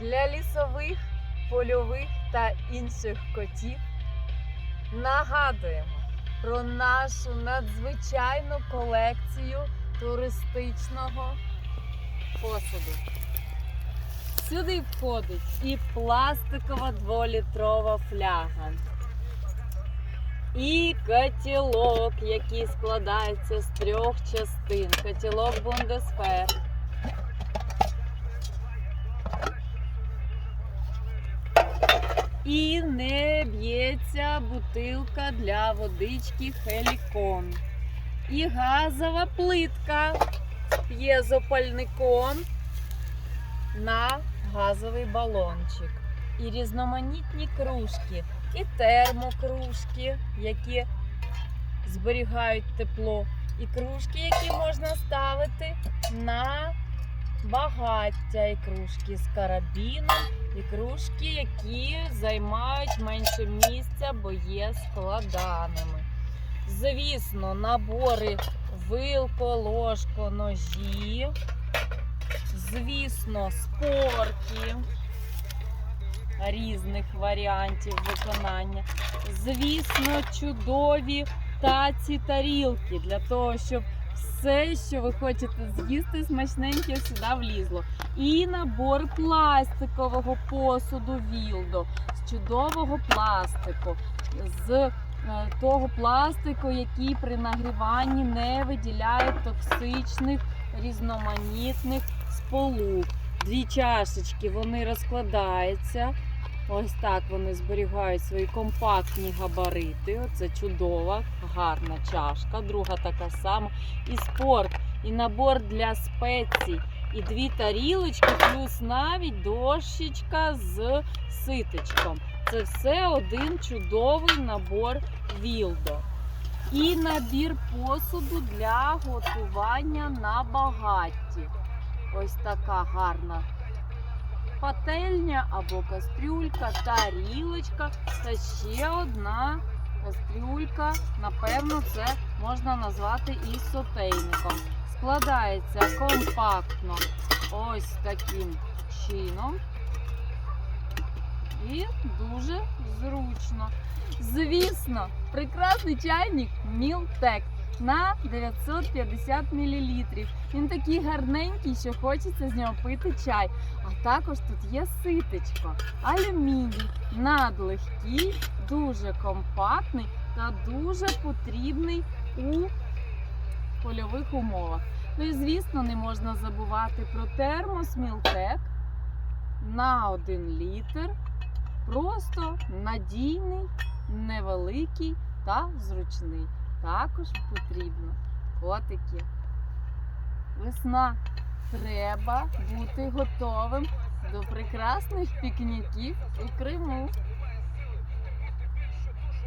для лісових, польових та інших котів нагадуємо про нашу надзвичайну колекцію туристичного посуду. Сюди входить і пластикова дволітрова фляга, і котілок, який складається з трьох частин. Котілок Бундесфер. І не б'ється бутилка для водички Хелікон. І газова плитка з п'єзопальником на газовий балончик. І різноманітні кружки, і термокружки, які зберігають тепло, і кружки, які можна ставити на багаття, і кружки з карабіном, і які займають менше місця, бо є складаними. Звісно, набори вилко, ложко, ножі. Звісно, спорки різних варіантів виконання. Звісно, чудові таці тарілки для того, щоб все, що ви хочете з'їсти, смачненьке сюди влізло. І набор пластикового посуду Вілдо з чудового пластику, з е, того пластику, який при нагріванні не виділяє токсичних різноманітних сполук. Дві чашечки вони розкладаються. Ось так вони зберігають свої компактні габарити. Оце чудова, гарна чашка. Друга така сама. І спорт, і набор для спецій, і дві тарілочки, плюс навіть дощечка з ситечком. Це все один чудовий набор Вілдо. І набір посуду для готування на багатті. Ось така гарна пательня або кастрюлька, тарілочка та ще одна кастрюлька. Напевно, це можна назвати і сотейником. Складається компактно ось таким чином. І дуже зручно. Звісно, прекрасний чайник Мілтек на 950 мл. Він такий гарненький, що хочеться з нього пити чай. А також тут є ситечко, алюміній, надлегкий, дуже компактний та дуже потрібний у польових умовах. Ну і звісно, не можна забувати про термос Мілтек на 1 літр. Просто надійний, невеликий та зручний. Також потрібно котики. Весна. Треба бути готовим до прекрасних пікніків у Криму.